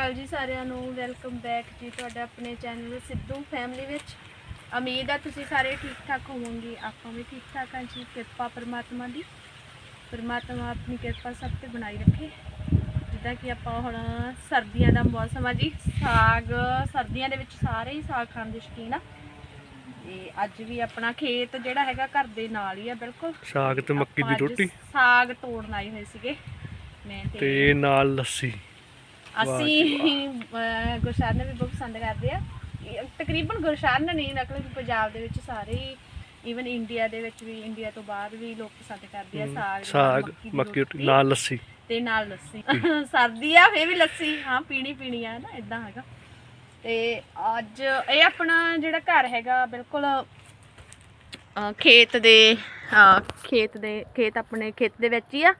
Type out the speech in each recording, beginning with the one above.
ਅਕਾਲ ਜੀ ਸਾਰਿਆਂ ਨੂੰ ਵੈਲਕਮ ਬੈਕ ਜੀ ਤੁਹਾਡਾ ਆਪਣੇ ਚੈਨਲ ਸਿੱਧੂ ਫੈਮਿਲੀ ਵਿੱਚ। ਉਮੀਦ ਆ ਤੁਸੀਂ ਸਾਰੇ ਠੀਕ ਠਾਕ ਹੋਵੋਗੇ ਆਪਾਂ ਵੀ ਠੀਕ ਠਾਕ ਹਾਂ ਜੀ ਕਿਰਪਾ ਪਰਮਾਤਮਾ ਦੀ। ਪਰਮਾਤਮਾ ਆਪਣੀ ਕਿਰਪਾ ਸਭ ਤੇ ਬਣਾਈ ਰੱਖੇ। ਜਿੱਦਾਂ ਕਿ ਆਪਾਂ ਹੁਣ ਸਰਦੀਆਂ ਦਾ ਮੌਸਮ ਆ ਜੀ ਸਾਗ ਸਰਦੀਆਂ ਦੇ ਵਿੱਚ ਸਾਰੇ ਹੀ ਸਾਗ ਖਾਣ ਦੇ ਸ਼ੌਕੀਨ ਆ। ਤੇ ਅੱਜ ਵੀ ਆਪਣਾ ਖੇਤ ਜਿਹੜਾ ਹੈਗਾ ਘਰ ਦੇ ਨਾਲ ਹੀ ਆ ਬਿਲਕੁਲ। ਸਾਗ ਤੇ ਮੱਕੀ ਦੀ ਰੋਟੀ? ਸਾਗ ਤੋੜਨ ਆਏ ਹੋਏ ਸੀਗੇ। ਮੈਂ ਤੇ ਨਾਲ ਲੱਸੀ। ਅਸੀਂ ਅਹ, ਗੁਰਸ਼ਰਨ ਵੀ ਬਹੁਤ ਪਸੰਦ ਕਰਦੇ ਆ। ਇਹ ਤਕਰੀਬਨ ਗੁਰਸ਼ਰਨ ਨਹੀਂ ਨਕਲ ਪੰਜਾਬ ਦੇ ਵਿੱਚ ਸਾਰੇ ਈਵਨ ਇੰਡੀਆ ਦੇ ਵਿੱਚ ਵੀ ਇੰਡੀਆ ਤੋਂ ਬਾਹਰ ਵੀ ਲੋਕ ਪਸੰਦ ਕਰਦੇ ਆ ਸਾਗ ਸਾਗ ਦੀ ਮੱਕੀ ਰੋਟੀ ਨਾਲ ਲੱਸੀ। ਤੇ ਨਾਲ ਲੱਸੀ। ਸਰਦੀ ਆ ਫੇਰ ਵੀ ਲੱਸੀ ਹਾਂ ਪੀਣੀ ਪੀਣੀ ਆ ਨਾ ਇਦਾਂ ਹੈਗਾ। ਤੇ ਅੱਜ ਇਹ ਆਪਣਾ ਜਿਹੜਾ ਘਰ ਹੈਗਾ ਬਿਲਕੁਲ ਖੇਤ ਦੇ ਖੇਤ ਦੇ ਖੇਤ ਆਪਣੇ ਖੇਤ ਦੇ ਵਿੱਚ ਹੀ ਆ।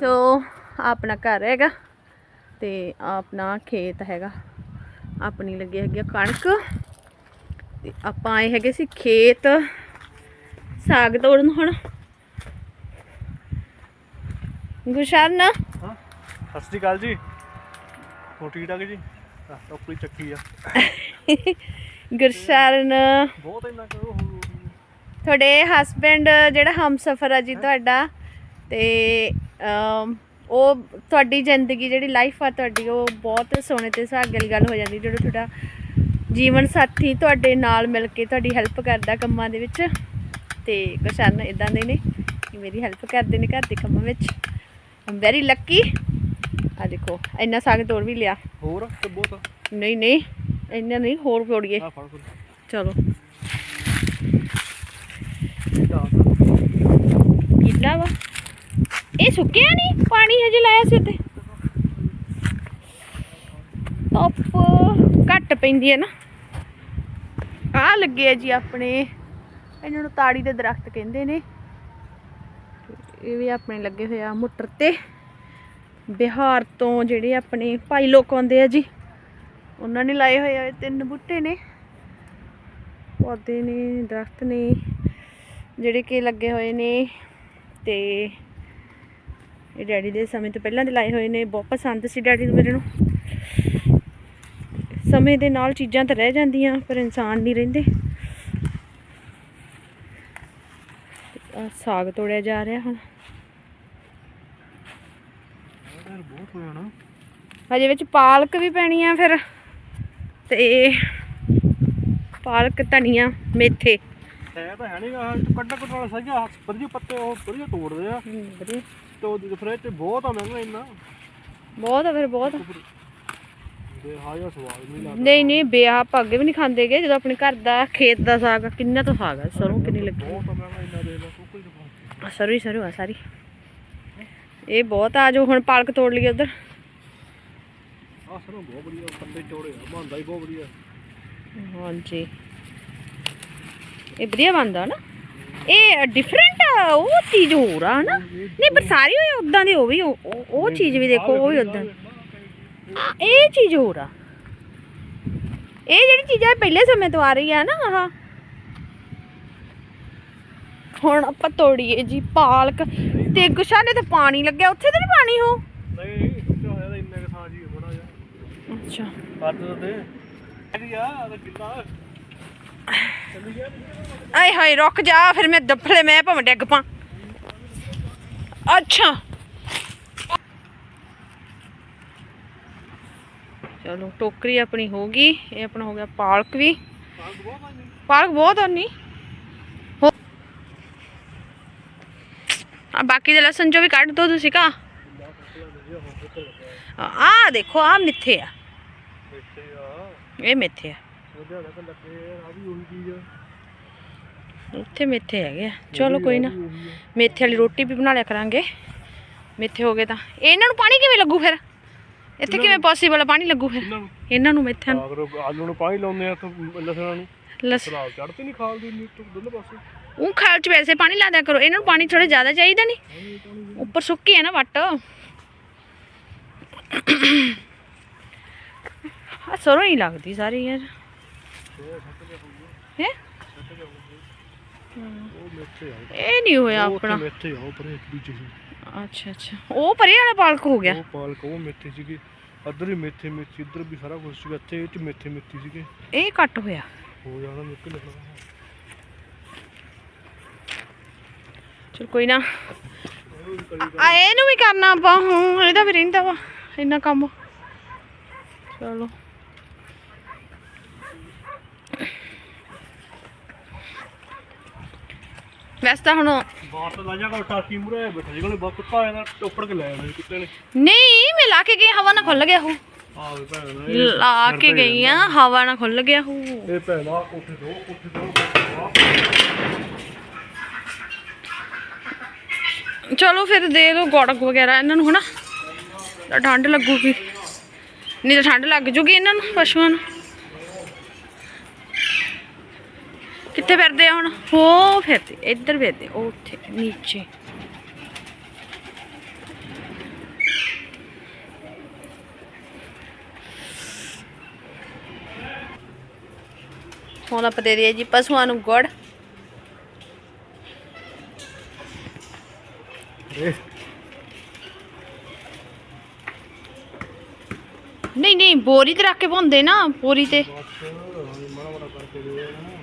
ਸੋ ਆਹ ਆਪਣਾ ਘਰ ਹੈਗਾ। ਤੇ ਆਪਣਾ ਖੇਤ ਹੈਗਾ। ਆਪਣੀ ਲੱਗੀ ਹੈਗੀ ਕਣਕ। ਤੇ ਆਪਾਂ ਆਏ ਹੈਗੇ ਸੀ ਖੇਤ। ਸਾਗ ਤੋੜਨ ਹੁਣ। ਗੁਸ਼ਰਨ ਹਾਂ ਸਤਿ ਸ਼੍ਰੀ ਅਕਾਲ ਜੀ। ਹੋ ਠੀਕ ਠਾਕ ਜੀ? ਟੋਕਰੀ ਚੱਕੀ ਆ। ਗੁਰਸ਼ਰਨ। ਬਹੁਤ ਇੰਨਾ ਕਰੋ ਤੁਹਾਡੇ ਹਸਬੈਂਡ ਜਿਹੜਾ ਹਮਸਫਰ ਆ ਜੀ ਤੁਹਾਡਾ ਤੇ ਉਹ ਤੁਹਾਡੀ ਜ਼ਿੰਦਗੀ ਜਿਹੜੀ ਲਾਈਫ ਆ ਤੁਹਾਡੀ ਉਹ ਬਹੁਤ ਸੋਹਣੇ ਤੇ ਸੁਹਾਗੇ ਵਾਲੀ ਗੱਲ ਹੋ ਜਾਂਦੀ ਜਦੋਂ ਤੁਹਾਡਾ ਜੀਵਨ ਸਾਥੀ ਤੁਹਾਡੇ ਨਾਲ ਮਿਲ ਕੇ ਤੁਹਾਡੀ ਹੈਲਪ ਕਰਦਾ ਕੰਮਾਂ ਦੇ ਵਿੱਚ। ਤੇ ਗੁਰਸ਼ਰਨ ਇਦਾਂ ਦੇ ਨੇ ਕਿ ਮੇਰੀ ਹੈਲਪ ਕਰਦੇ ਨੇ ਘਰ ਦੇ ਕੰਮਾਂ ਵਿੱਚ। ਆਮ ਵੈਰੀ ਲੱਕੀ ਆ ਦੇਖੋ ਇੰਨਾ ਸਾਗ ਤੋੜ ਵੀ ਲਿਆ। ਹੋਰ ਤੇ ਬਹੁਤ ਨਹੀਂ ਨਹੀਂ ਇੰਨਾ ਨਹੀਂ ਹੋਰ ਤੋੜੀਏ ਆ ਫੜ ਫੜ। ਚਲੋ ਆਹ, ਕਿੱਲਾ ਵਾ ਇਹ ਸੁੱਕਿਆ ਨਹੀਂ? ਪਾਣੀ ਹਜੇ ਲਾਇਆ ਸੀ ਉੱਤੇ। ਧੁੱਪ ਘੱਟ ਪੈਂਦੀ ਹੈ ਨਾ। ਆ ਲੱਗੇ ਜੀ ਆਪਣੇ। ਇਹਨਾਂ ਨੂੰ ਤਾੜੀ ਦੇ ਦਰਖਤ ਕਹਿੰਦੇ ਨੇ। ਇਹ ਵੀ ਆਪਣੇ ਲੱਗੇ ਹੋਏ ਆ ਮੁੱਟਰ ਤੇ। ਬਿਹਾਰ ਤੋਂ ਜਿਹੜੇ ਆਪਣੇ ਭਾਈ ਲੋਕ ਆਉਂਦੇ ਆ ਜੀ, ਉਹਨਾਂ ਨੇ ਲਾਏ ਹੋਏ ਆ ਤਿੰਨ ਬੂਟੇ ਨੇ। ਪੌਦੇ ਨੇ, ਦਰਖਤ ਨੇ, ਜਿਹੜੇ ਕਿ ਲੱਗੇ ਹੋਏ ਨੇ ਤੇ ਇਹ ਡੈਡੀ ਦੇ ਸਮੇਂ ਤੋਂ ਪਹਿਲਾਂ ਦੇ ਲਾਏ ਹੋਏ ਨੇ ਬਹੁਤ ਪਸੰਦ ਸੀ ਡੈਡੀ ਨੂੰ ਮੇਰੇ ਨੂੰ। ਸਮੇਂ ਦੇ ਨਾਲ ਚੀਜ਼ਾਂ ਤਾਂ ਰਹਿ ਜਾਂਦੀਆਂ ਪਰ ਇਨਸਾਨ ਨਹੀਂ ਰਹਿੰਦੇ। ਸਾਗ ਤੋੜਿਆ ਜਾ ਰਿਹਾ ਹੁਣ। ਬਹੁਤ ਹਜੇ ਵਿੱਚ ਪਾਲਕ ਵੀ ਪੈਣੀ ਆ ਫਿਰ ਤੇ ਪਾਲਕ ਧਨੀਆ ਮੇਥੇ। ਹੈ ਤਾਂ ਹੈ ਨਹੀਂਗਾ ਕੱਢਾ ਵਾਲਾ ਸਹੀ ਆ ਵਧੀਆ ਪੱਤੇ ਉਹ ਵਧੀਆ ਤੋੜਦੇ ਆ। ਵਧੀਆ। ਤੇ 'ਚ ਬਹੁਤ ਆ ਮਹਿੰਗਾ ਇੰਨਾ। ਬਹੁਤ ਆ ਫਿਰ ਬਹੁਤ। ਆ। ਸਵਾਦ ਨਹੀਂ ਲੱਗਦਾ। ਨਹੀਂ ਨਹੀਂ ਬੇ ਆਪਾਂ ਅੱਗੇ ਵੀ ਨਹੀਂ ਖਾਂਦੇਗੇ ਜਦੋਂ ਆਪਣੇ ਘਰ ਦਾ ਖੇਤ ਦਾ ਸਾਗ ਆ, ਕਿੰਨਾ ਤਾਂ ਸਾਗ ਆ ਸਰੋਂ ਕਿੰਨੀ ਲੱਗੀ। ਬਹੁਤ ਆ ਮਹਿੰਗਾ ਇੰਨਾ ਦੇ ਲਾ ਕੋਈ ਨਹੀਂ ਸਰੋਂ ਹੀ ਸਰੋਂ ਆ ਸਾਰੀ। ਇਹ ਬਹੁਤ ਆ ਜੋ ਹੁਣ ਪਾਲਕ ਤੋੜ ਲਈਏ ਉਧਰ। ਆ ਸਰੋਂ ਬਹੁਤ ਵਧੀਆ ਪੱਤੇ ਚੌੜੇ ਆ ਬਣਦਾ ਹੀ ਬਹੁਤ ਵਧੀਆ। ਹਾਂਜੀ। ਇਹ ਵਧੀਆ ਬਣਦਾ ਨਾ। ਇਹ ਡਿਫਰੈਂਟ ਉਹ ਚੀਜ਼ ਹੋਰ ਆ ਨਾ। ਨਹੀਂ ਪਰ ਸਾਰੀ ਹੋਈ ਉਦਾਂ ਦੀ ਉਹ ਵੀ ਉਹ ਉਹ- ਉਹ ਚੀਜ਼ ਵੀ ਦੇਖੋ ਉਹ ਵੀ ਉਦਾਂ ਇਹ ਚੀਜ਼ ਹੋਰ ਆ। ਇਹ ਜਿਹੜੀ ਚੀਜ਼ਾਂ ਪਹਿਲੇ ਸਮੇਂ ਤੋਂ ਆ ਰਹੀ ਆ ਨਾ ਆਹ। ਹੁਣ ਆਪਾਂ ਤੋੜੀਏ ਜੀ ਪਾਲਕ ਤੇ ਗੁਸ਼ਾਲੇ ਤੇ ਪਾਣੀ ਲੱਗਿਆ। ਉੱਥੇ ਤੇ ਨਹੀਂ ਪਾਣੀ ਹੋ ਨਹੀਂ ਸੁੱਕਿਆ ਹੋਇਆ ਤਾਂ ਇੰਨੇ ਕੁ ਥਾਂ ਜੀ ਬੜਾ ਜਾ ਅੱਛਾ। ਕੱਦ ਤੇ ਆ ਗਿੱਲਾ ਆਏ ਹਾਏ, ਰੁਕ ਜਾ, ਫਿਰ ਮੈਂ ਦਫਲੇ, ਮੈਂ ਭਾਵੇਂ ਡਿੱਗ ਪਾਂ। ਅੱਛਾ। ਚਲੋ, ਟੋਕਰੀ ਆਪਣੀ ਹੋ ਗਈ। ਇਹ ਆਪਣਾ ਹੋ ਗਿਆ ਪਾਲਕ ਵੀ। ਬਹੁਤ ਆ ਪਾਲਕ ਬਹੁਤ ਆਨੀ ਆ ਬਾਕੀ ਦੇ ਲਸਣ ਚੋਂ ਵੀ ਕੱਢ ਦੋ ਤੁਸੀਂ ਕਾ ਆ ਦੇਖੋ ਆ ਮਿੱਥੇ ਆ। ਆ ਇਹ ਮਿੱਥੇ ਆ। ਉਹਦੇ ਨਾਲ ਲੱਗੇ ਆ ਵੀ ਉਹੀ ਚੀਜ਼ ਆ। ਉੱਥੇ ਮੇਥੇ ਹੈਗੇ ਆ। ਚਲੋ ਕੋਈ ਨਾ। ਮੇਥੇ ਵਾਲੀ ਰੋਟੀ ਵੀ ਬਣਾ ਲਿਆ ਕਰਾਂਗੇ। ਮੇਥੇ ਹੋ ਗਏ ਤਾਂ। ਇਹਨਾਂ ਨੂੰ ਪਾਣੀ ਕਿਵੇਂ ਲੱਗੂ ਫਿਰ? ਇੱਥੇ ਕਿਵੇਂ ਪੋਸੀਬਲ ਪਾਣੀ ਲੱਗੂ ਫਿਰ? ਇਹਨਾਂ ਨੂੰ ਮੇਥਿਆਂ ਨੂੰ। ਆਲੂ ਨੂੰ ਪਾਣੀ ਲਾਉਂਦੇ ਆ ਤਾਂ ਲਸਣਾਂ ਨੂੰ। ਲਸ ਸਲਾਦ ਚੜ੍ਹਦੀ ਨਹੀਂ ਖਾਲਦੀ ਨਹੀਂ ਤੂੰ ਦੋਨੋਂ ਪਾਸੇ। ਉਹ ਖਾਲ ਚ ਵੈਸੇ ਪਾਣੀ ਲਾ ਦਿਆ ਕਰੋ। ਇਹਨਾਂ ਨੂੰ ਪਾਣੀ ਥੋੜਾ ਜ਼ਿਆਦਾ ਚਾਹੀਦਾ ਨਹੀਂ ਉੱਪਰ ਸੁੱਕੀ ਹੈ ਨਾ ਵੱਟ। ਆ ਸਰੋਂ ਹੀ ਲੱਗਦੀ ਸਾਰੀ ਯਾਰ। ਹੈ? ਇਹ ਨਹੀਂ ਹੋਇਆ ਆਪਣਾ। ਮੇਥੇ ਆ ਪਰੇ ਇੱਕ ਦੂਜੇ ਅੱਛਾ ਅੱਛਾ। ਉਹ ਪਰੇ ਵਾਲਾ ਪਾਲਕ ਹੋ ਗਿਆ? ਉਹ ਪਾਲਕ ਉਹ ਮੇਥੇ ਸੀਗੇ। ਇੱਧਰ ਹੀ ਮੇਥੇ ਮੇਥੀ ਇੱਧਰ ਵੀ ਸਾਰਾ ਕੁਝ ਸੀਗਾ। ਇੱਥੇ ਇਹ ਚ ਮੇਥੇ ਮੇਥੀ ਸੀਗੇ। ਇਹ ਕੱਟ ਹੋਇਆ। ਹੋ ਜਾਣਾ ਮੇਰੇ ਕੋਲ ਲੱਗਣਾ ਚਲ ਕੋਈ ਨਾ। ਆ ਇਹਨੂੰ ਵੀ ਕਰਨਾ ਆਪਾਂ। ਹੁਣ ਇਹਦਾ ਵੀ ਰਹਿੰਦਾ ਵਾ। ਇੰਨਾ ਕੰਮ। ਚਲੋ। ਵੈਸੇ ਤਾਂ ਹੁਣ ਬਾਸ ਲਾ ਜਾ ਕੋ ਟਾਕੀ ਮੂਰੇ ਬੈਠਾ ਜੀ ਕੋਲੇ ਬਹੁਤ ਕੁੱਤਾ ਆਇਆ ਨਾ ਟੋਪੜ ਕੇ ਲੈ ਆਇਆ ਕੁੱਤੇ ਨੇ। ਨਹੀਂ ਮੈਂ ਲਾ ਕੇ ਗਈ ਹਵਾ ਨਾਲ ਖੁੱਲ ਗਿਆ ਉਹ। ਆ ਵੇ ਭੈਣ ਨੇ ਲਾ ਕੇ ਗਈ ਆ ਹਵਾ ਨਾਲ ਖੁੱਲ ਗਿਆ ਉਹ। ਇਹ ਭੈਣ ਆ ਕੋਠੇ ਦੋ ਕੋਠੇ ਦੋ ਚਲੋ ਫਿਰ ਦੇ ਦਿਓ ਗੋੜਕ ਵਗੈਰਾ ਇਹਨਾਂ ਨੂੰ ਹਨਾ। ਠੰਡ ਲੱਗੂਗੀ। ਨਹੀਂ ਤਾਂ ਠੰਡ ਲੱਗ ਜੂਗੀ ਇਹਨਾਂ ਨੂੰ ਪਸ਼ੂਆਂ ਨੂੰ। ਕਿੱਥੇ ਫਿਰਦੇ ਆ ਹੁਣ। ਹੋ ਫਿਰਦੇ ਇੱਧਰ ਫਿਰਦੇ ਉਹ ਉੱਥੇ ਨੀਚੇ। ਹੁਣ ਆਪਾਂ ਦੇ ਦਈਏ ਜੀ ਪਸ਼ੂਆਂ ਨੂੰ ਗੁੜ। ਨਹੀਂ ਨਹੀਂ ਬੋਰੀ ਤੇ ਰੱਖ ਕੇ ਪਾਉਂਦੇ ਨਾ ਬੋਰੀ ਤੇ। ਬਸ ਮਾੜਾ ਮਾੜਾ ਕਰਕੇ ਦੇ ਦੇਣਾ।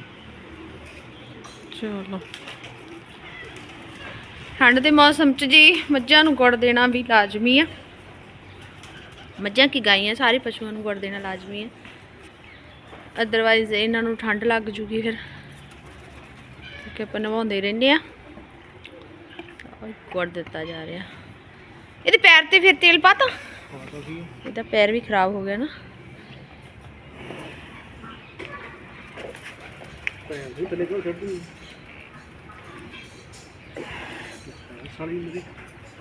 ਚਲੋ। ਠੰਡ ਦੇ ਮੌਸਮ 'ਚ ਜੀ ਮੱਝਾਂ ਨੂੰ ਗੁੜ ਦੇਣਾ ਵੀ ਲਾਜ਼ਮੀ ਆ। ਮੱਝਾਂ ਕੀ ਗਾਈਆਂ, ਸਾਰੇ ਪਸ਼ੂਆਂ ਨੂੰ ਗੁੜ ਦੇਣਾ ਲਾਜ਼ਮੀ ਆ। ਅਦਰਵਾਈਜ਼ ਇਹਨਾਂ ਨੂੰ ਠੰਡ ਲੱਗ ਜੂਗੀ ਫਿਰ। ਕਿਉਂਕਿ ਆਪਾਂ ਨਵਾਉਂਦੇ ਰਹਿੰਦੇ ਆ। ਗੁੜ ਦਿੱਤਾ ਜਾ ਰਿਹਾ। ਇਹਦੇ ਪੈਰ ਤੇ ਫਿਰ ਤੇਲ ਪਾਤਾ ਪਤਾ ਇਹਦਾ ਪੈਰ ਵੀ ਖਰਾਬ ਹੋ ਗਿਆ ਨਾ। ਭੈਣ ਦੀ ਤਲੇ ਕੋਲ ਛੱਡੀ ਸਾਰੀ ਮੇਰੀ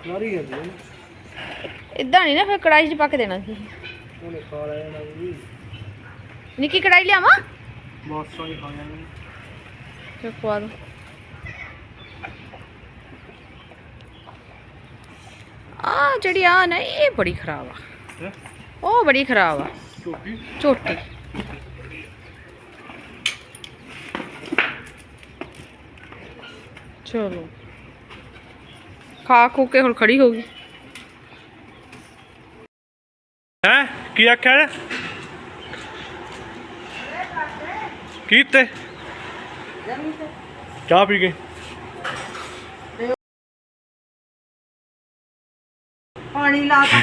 ਸਾਰੀ ਜਾਂਦੀ ਹੈ ਇਦਾਂ ਨਹੀਂ ਨਾ ਫਿਰ ਕੜਾਈ 'ਚ ਪੱਕ ਦੇਣਾ ਸੀ। ਉਹਨੇ ਖਾ ਲਿਆ ਨਾ ਵੀ। ਨਿੱਕੀ ਕੜਾਈ ਲਿਆਵਾਂ? ਮਾਸਾ ਹੀ ਖਾ ਜਾਣਾ ਤੇ ਖਵਾ ਦੋ। ਆ ਜਿਹੜੀ ਆ ਨਾ ਇਹ ਬੜੀ ਖਰਾਬ ਆ। ਉਹ ਬੜੀ ਖਰਾਬ ਆ। ਝੋਟੀ? ਝੋਟੀ। ਚਲੋ। ਖਾ ਖੂ ਕੇ ਹੁਣ ਖੜੀ ਹੋ ਗਈ ਹੈ ਕੀ ਆਖਿਆ ਨੇ ਕੀ ਤੇ ਚਾਹ ਪੀ ਕੇ ਪਾਣੀ ਲਾ ਤਾ।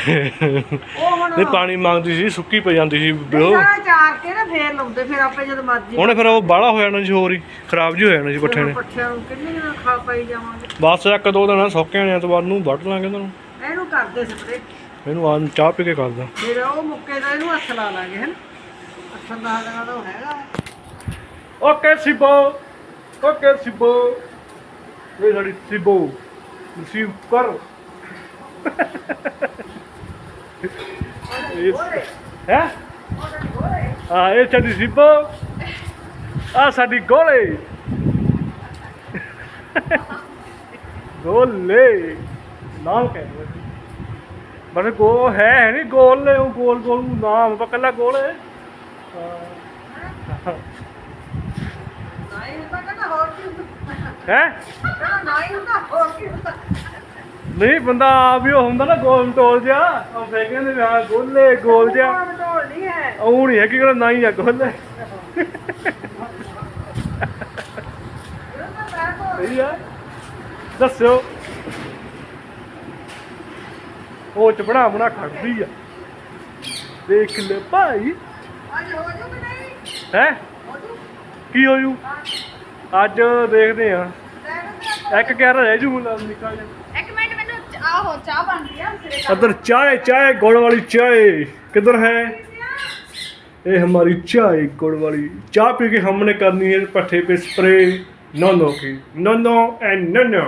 ਉਹ ਹੁਣ ਨਹੀਂ ਪਾਣੀ ਮੰਗਦੀ ਸੀ ਸੁੱਕੀ ਪਈ ਜਾਂਦੀ ਸੀ ਸਾਰਾ ਚਾਰ ਕੇ ਨਾ ਫੇਰ ਲਾਉਂਦੇ ਫਿਰ ਆਪੇ ਜਦ ਮਰਜ਼ੀ ਉਹਨੇ ਫਿਰ ਉਹ ਬਾਹਲਾ ਹੋ ਜਾਣਾ ਸੀ ਹੋਰ ਹੀ ਖਰਾਬ ਜੀ ਹੋ ਜਾਣਾ ਸੀ ਪੱਠੇ ਨੇ। ਪੱਠਿਆਂ ਨੂੰ ਕਿੰਨੇ ਦਿਨ ਖਾ ਪਾਈ ਜਾਵਾਂਗੇ? ਬਸ ਇੱਕ ਦੋ ਦਿਨ ਸੌਕੇ ਨੇ ਐਤਵਾਰ ਨੂੰ ਵੱਢ ਲਾਂਗੇ ਇਹਨਾਂ ਨੂੰ। ਇਹਨੂੰ ਕਰਦੇ ਸਪਰੇ ਇਹਨੂੰ ਚਾਹ ਪੀ ਕੇ ਕਰਦਾ। ਫਿਰ ਉਹ ਮੁੱਕੇ ਦਾ ਇਹਨੂੰ ਹੱਥ ਲਾ ਲਾਂਗੇ ਹਨ ਹੱਥਾਂ ਦਾ ਲਗਾ ਤਾਂ ਹੈਗਾ। ਓਕੇ ਸਿਬੋ ਓਕੇ ਸਿਬੋ ਇਹ ਸਾਡੀ ਸਿਬੋ। ਰਿਸੀਵ ਕਰ। ਹੈ? ਆ ਇਹ ਸਾਡੀ ਸਿਬੋ ਆ ਸਾਡੀ ਗੋਲੇ। ਗੋਲੇ। ਨਾਮ ਕਹਿੰਦੇ ਬਸ ਗੋ ਹੈ ਹੈ ਨਹੀਂ ਗੋਲ ਨੇ ਉਹ ਗੋਲ ਗੋਲ ਨੂੰ ਨਾਮ ਤਾਂ ਕੱਲਾ ਗੋਲ ਹੈ। ਨਹੀਂ ਹੁੰਦਾ ਕਹਿੰਦਾ ਹੋਰ ਕੀ ਹੁੰਦਾ? ਹੈ? ਕਹਿੰਦਾ ਨਹੀਂ ਹੁੰਦਾ ਹੋਰ ਕੀ ਹੁੰਦਾ? ਨਹੀਂ ਬੰਦਾ ਆ ਵੀ ਉਹ ਹੁੰਦਾ ਨਾ ਗੋਲ ਟੋਲ ਜਿਹਾ। ਉਹ ਫੇਰ ਕਹਿੰਦੇ ਵੀ ਹਾਂ ਗੋਲੇ ਗੋਲ ਕੋਣ ਢੋਲ ਨਹੀਂ ਹੈ। ਉਹ ਨਹੀਂ ਹੈ ਕਿ ਨਾ ਹੀ ਆ ਗੋਲੇ। ਸਹੀ ਆ। ਦੱਸਿਓ। ਉਹ ਚ ਬਣਾ ਬਣਾ ਖੜਦੀ ਆ। ਦੇਖ ਲੈ ਭਾਈ। ਅੱਜ ਹੋ ਜੂ ਕਿ ਨਹੀਂ? ਹੈ? ਕੀ ਹੋ ਜੂ? ਅੱਜ ਦੇਖਦੇ ਆ। ਇੱਕ ਗਿਆਰਾ ਰਹਿ ਜੂ ਮੁੰਡਾ ਨਿਕਲ ਜਾ चाह अदर चाय चाय गुड़ वाली चाय किधर है? ये हमारी चाय गुड़ वाली चाय पी के हमने करनी है पट्ठे पे स्प्रे नो नो की। No no and no no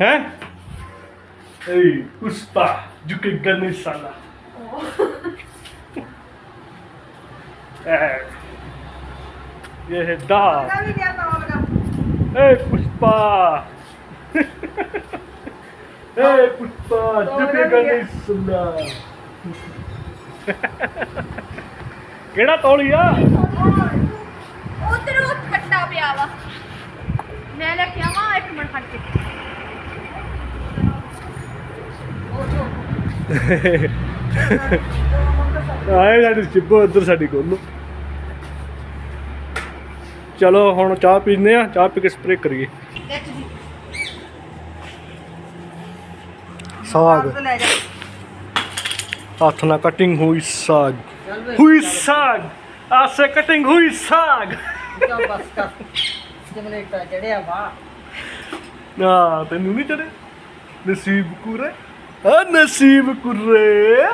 है? ए पुष्पा झुके गने साला ये है दा ए पुष्पा। Hey puta, ਜੁਪੀ ਗੰਨੀ ਸੁਣਾ ਕਿਹੜਾ ਤੌਲੀ ਆ? ਉਧਰ ਉਹ ਪਿਆ ਵਾ। ਮੈਂ ਲੈ ਕੇ ਆਵਾਂ ਇੱਕ ਮਿੰਟ ਖੜ ਕੇ। ਆਏ ਸਾਡੀ ਚਿੱਬੋ ਇੱਧਰ ਸਾਡੀ ਕੋਲ ਚਲੋ ਹੁਣ ਚਾਹ ਪੀਂਦੇ ਆ ਚਾਹ ਪੀ ਕੇ ਸਪਰੇ ਕਰੀਏ। ਸਾਗ। ਹੱਥ ਨਾਲ ਕਟਿੰਗ ਹੋਈ ਸਾਗ। ਹੋਈ ਸਾਗ। ਆਸੇ ਕਟਿੰਗ ਹੋਈ ਸਾਗ। ਬਸ ਕਰ। ਜਮਨੇਟਾ ਚੜਿਆ ਵਾ। ਆ ਤੈਨੂੰ ਨਹੀਂ ਚੜੇ ਨਸੀਬ ਕੁਰੇ। ਆ ਨਸੀਬ ਕੁਰੇ।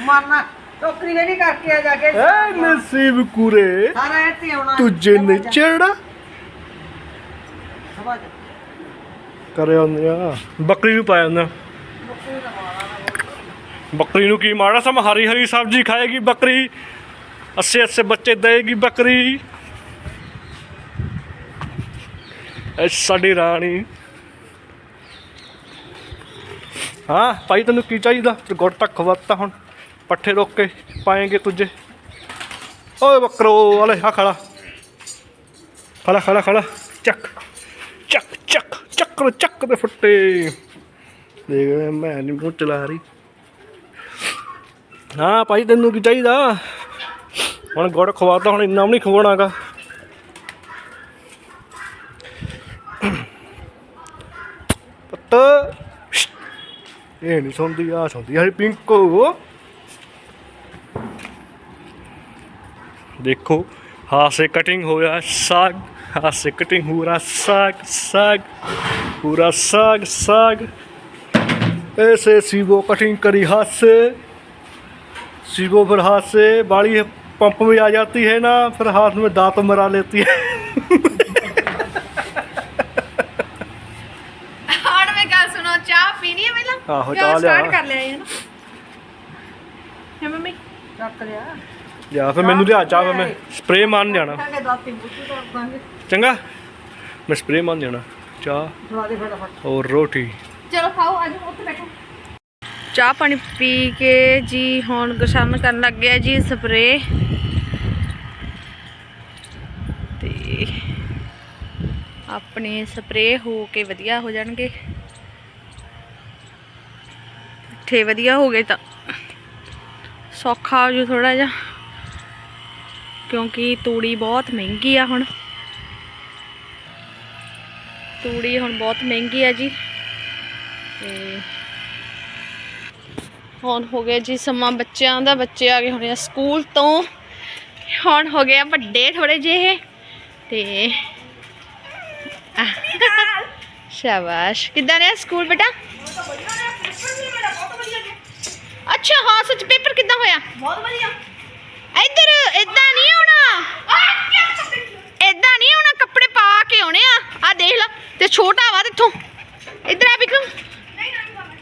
ਮਰਨਾ। ਟੋਕਰੀ ਵੇ ਨਹੀਂ ਕਰਕੇ ਆ ਜਾ ਕੇ। ਆ ਨਸੀਬ ਕੁਰੇ। ਸਾਰਾ ਇੱਥੇ ਆਉਣਾ। ਤੁਝੇ ਨੇ ਚੜਾ ਸਮਝ ਕਰਿਆ ਹੁੰਦੇ ਆ ਬੱਕਰੀ ਨੂੰ ਪਾਇਆ ਹੁੰਦਾ। ਬੱਕਰੀ ਨੂੰ ਕੀ ਮਾੜਾ ਸਮ, ਹਰੀ ਹਰੀ ਸਬਜ਼ੀ ਖਾਏਗੀ ਬੱਕਰੀ। ਅੱਸੇ ਅੱਸੇ ਬੱਚੇ ਦੇਗੀ ਬੱਕਰੀ। ਐ ਸਾਡੀ ਰਾਣੀ। ਹਾਂ, ਭਾਈ ਤੈਨੂੰ ਕੀ ਚਾਹੀਦਾ? ਤੇ ਗੁੜ ਤੱਕ ਖਵਾਤਾ ਹੁਣ। ਪੱਠੇ ਰੋਕ ਕੇ ਪਾਏਂਗੇ ਤੁਝੇ। ਓਏ ਬੱਕਰੋ ਵਾਲੇ ਆ ਖੜਾ। ਖੜਾ ਖੜਾ ਖੜਾ। ਚੱਕ। ਚੱਕਰ ਚੱਕ ਦੇ ਫੁੱਟੇ ਦੇਖ ਮੈਂ ਨਹੀਂ ਮੂੰਹ ਚਲਾ ਰਹੀ ਹਾਂ ਭਾਈ ਤੈਨੂੰ ਕੀ ਚਾਹੀਦਾ ਹੁਣ ਗੁੜ ਖਵਾਤਾ ਹੁਣ ਇੰਨਾ ਵੀ ਨਹੀਂ ਖਵਾਉਣਾਗਾ ਪੁੱਤ ਇਹ ਨਹੀਂ ਸੁਣਦੀ ਆ ਸੁਣਦੀ ਹਰੀ ਪਿੰਕੋ ਦੇਖੋ ਹਾਸੇ ਕਟਿੰਗ ਹੋਇਆ ਸਾਗ ਹਾਸੇ ਕਟਿੰਗ ਹੋ ਰਹਾ ਸਾਗ ਸਾਗ ਪੂਰਾ साग साग ऐसे सीबो कटिंग करी हाथ से सीबो फिर हाथ से बाड़ी पंप में आ जाती है ना फिर हाथ में दांत मरा लेती है ਹੁਣ ਮੈਂ ਗੱਲ ਸੁਣੋ ਚਾਹ ਪੀਣੀ ਹੈ ਪਹਿਲਾਂ ਆਹੋ, ਜਾਂ ਚਾਹ ਲਿਆ। start ਕਰ ਲਿਆ ਹੈ ਨਾ ਹੈ ਮੰਮੀ ਚੱਕ ਲਿਆ ਜਾਂ ਫਿਰ ਮੈਨੂੰ ਲਿਆ ਚਾਹ ਮੈਂ ਸਪਰੇ ਮਾਰਨ ਜਾਣਾ ਠਾਗੇ ਦਾਤੀ ਬੁੱਤੀ ਕਰ ਦਾਂਗੇ ਚੰਗਾ ਮੈਂ ਸਪਰੇ ਮਾਰਨ ਜਾਣਾ ਚਾਹ ਦਵਾ ਦੇ ਫਟਾਫਟ। ਔਰ ਰੋਟੀ। ਚਲੋ ਖਾਓ ਅੱਜ ਉੱਥੇ ਬੈਠੋ। ਚਾਹ ਪਾਣੀ ਪੀ ਕੇ ਜੀ ਹੁਣ ਗਸ਼ਨ ਕਰਨ ਲੱਗ ਗਿਆ ਜੀ ਸਪਰੇ ਤੇ ਆਪਣੇ ਸਪਰੇ ਹੋ ਕੇ ਵਧੀਆ ਹੋ ਜਾਣਗੇ। ਠੇ ਵਧੀਆ ਹੋ ਗਏ ਤਾਂ ਸੌਖਾ ਹੋ ਜੂ ਥੋੜਾ ਜਿਹਾ ਕਿਉਂਕਿ ਤੂੜੀ ਬਹੁਤ ਮਹਿੰਗੀ ਆ ਹੁਣ। ਤੂੜੀ ਹੁਣ ਬਹੁਤ ਮਹਿੰਗੀ ਆ ਜੀ। ਤੇ ਹੁਣ ਹੋ ਗਿਆ ਜੀ ਸਮਾਂ ਬੱਚਿਆਂ ਦਾ। ਬੱਚੇ ਆ ਗਏ ਹੋਣੇ ਆ ਸਕੂਲ ਤੋਂ। ਹੁਣ ਹੋ ਗਏ ਆ ਵੱਡੇ ਥੋੜੇ ਜਿਹੇ। ਤੇ ਸ਼ਾਬਾਸ਼। ਕਿੱਦਾਂ ਰਿਹਾ ਸਕੂਲ ਬੇਟਾ? ਅੱਛਾ ਹਾਂ ਸੱਚ ਪੇਪਰ ਕਿੱਦਾਂ ਹੋਇਆ? ਬਹੁਤ ਵਧੀਆ ਇੱਧਰ ਇਦਾਂ ਨਹੀਂ ਆਉਣਾ ਇਦਾਂ ਨਹੀਂ ਆਉਣਾ ਕੱਪੜੇ ਪਾ ਕੇ ਆਉਣੇ ਆ ਆ ਦੇਖ ਲੈ ਤੇ ਛੋਟਾ ਵਾ ਇੱਥੋਂ। ਇੱਧਰ ਆ ਬਿਕਰਮ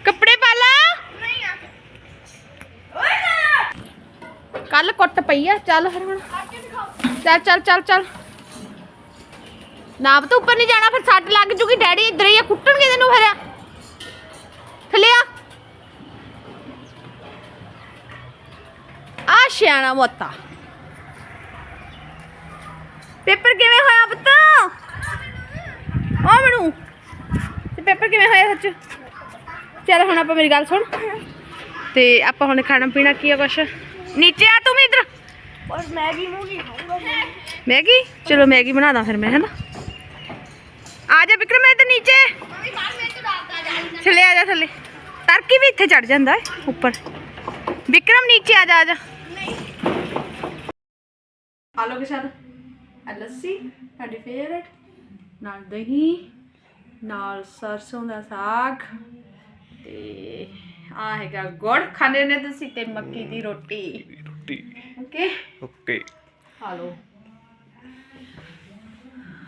ਕੱਪੜੇ ਪਾ ਲਾ। ਕੱਲ ਕੁੱਟ ਪਈ ਆ। ਚੱਲ ਫਿਰ ਹੁਣ। ਚੱਲ ਚੱਲ ਚੱਲ ਚੱਲ। ਨਾ ਤਾਂ ਉੱਪਰ ਨਹੀਂ ਜਾਣਾ, ਫਿਰ ਸੱਟ ਲੱਗ ਜੂਗੀ। ਡੈਡੀ ਇੱਧਰ ਹੀ ਆ। ਕੁੱਟਣਗੇ ਤੈਨੂੰ ਫਿਰ। ਥੱਲੇ ਆ। ਆ ਸਿਆਣਾ ਮੋਤਾ। ਪੇਪਰ ਕਿਵੇਂ ਹੋਇਆ ਪੁੱਤ? ਉਹ ਮੈਨੂੰ। ਤੇ ਪੇਪਰ ਕਿਵੇਂ ਹੋਇਆ ਸੱਚ? ਚੱਲ ਹੁਣ ਆਪਾਂ ਮੇਰੀ ਗੱਲ ਸੁਣ। ਤੇ ਆਪਾਂ ਹੁਣ ਖਾਣਾ ਪੀਣਾ ਕੀ ਆ ਕੁਛ? ਨੀਚੇ ਆ ਤੂੰ ਵੀ ਇਧਰ। ਔਰ ਮੈਗੀ ਮੂਗੀ ਖਾਊਂਗਾ ਮੈਗੀ? ਚਲੋ ਮੈਗੀ ਬਣਾ ਦਾਂ ਫਿਰ ਮੈਂ ਹੈਨਾ? ਆ ਜਾ ਵਿਕਰਮ ਇੱਧਰ ਨੀਚੇ। ਥੱਲੇ ਆ ਜਾ ਥੱਲੇ। ਤਰਕੀ ਵੀ ਇੱਥੇ ਚੜ ਜਾਂਦਾ ਹੈ ਉੱਪਰ। ਵਿਕਰਮ ਨੀਚੇ ਆ ਜਾ ਆ ਜਾ। ਆ ਲੋ ਕੇ ਸਾਥ ਆ ਲੱਸੀ ਸਾਡੀ ਫੇਵਰਟ ਨਾਲ ਦਹੀਂ ਨਾਲ ਸਰਸੋਂ ਦਾ ਸਾਗ ਤੇ ਆ ਹੈਗਾ ਗੁੜ। ਖਾਣੇ ਨੇ ਤੁਸੀਂ ਤੇ ਮੱਕੀ ਦੀ ਰੋਟੀ? ਰੋਟੀ। ਓਕੇ ਓਕੇ ਲੋ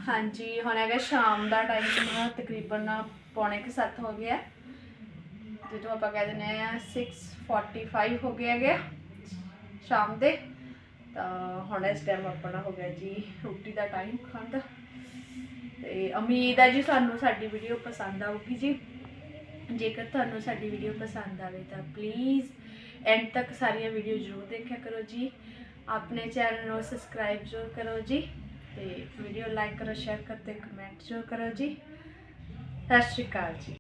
ਹਾਂਜੀ ਹੁਣ ਹੈਗਾ ਸ਼ਾਮ ਦਾ ਟਾਈਮ ਤਕਰੀਬਨ ਪੌਣੇ ਕੁ ਸੱਤ ਹੋ ਗਿਆ ਜਦੋਂ ਆਪਾਂ ਕਹਿ ਦਿੰਦੇ ਆ 6:45 ਹੋ ਗਿਆ ਹੈਗਾ ਸ਼ਾਮ ਦੇ ਤਾਂ ਹੁਣ ਇਸ ਟਾਈਮ ਆਪਣਾ ਹੋ ਗਿਆ ਜੀ ਰੋਟੀ ਦਾ ਟਾਈਮ ਖਾਣ ਦਾ ਤੇ ਉਮੀਦ ਹੈ ਜੀ ਤੁਹਾਨੂੰ ਸਾਡੀ ਵੀਡੀਓ ਪਸੰਦ ਆਊਗੀ ਜੀ। ਜੇਕਰ ਤੁਹਾਨੂੰ ਸਾਡੀ ਵੀਡੀਓ ਪਸੰਦ ਆਵੇ ਤਾਂ ਪਲੀਜ਼ ਐਂਡ ਤੱਕ ਸਾਰੀਆਂ ਵੀਡੀਓ ਜ਼ਰੂਰ ਦੇਖਿਆ ਕਰੋ ਜੀ। ਆਪਣੇ ਚੈਨਲ ਨੂੰ ਸਬਸਕ੍ਰਾਈਬ ਜ਼ਰੂਰ ਕਰੋ ਜੀ ਤੇ ਵੀਡੀਓ ਲਾਈਕ ਕਰੋ ਸ਼ੇਅਰ ਕਰੋ ਤੇ ਕਮੈਂਟ ਜ਼ਰੂਰ ਕਰੋ ਜੀ। ਸਤਿ ਸ਼੍ਰੀ ਅਕਾਲ ਜੀ।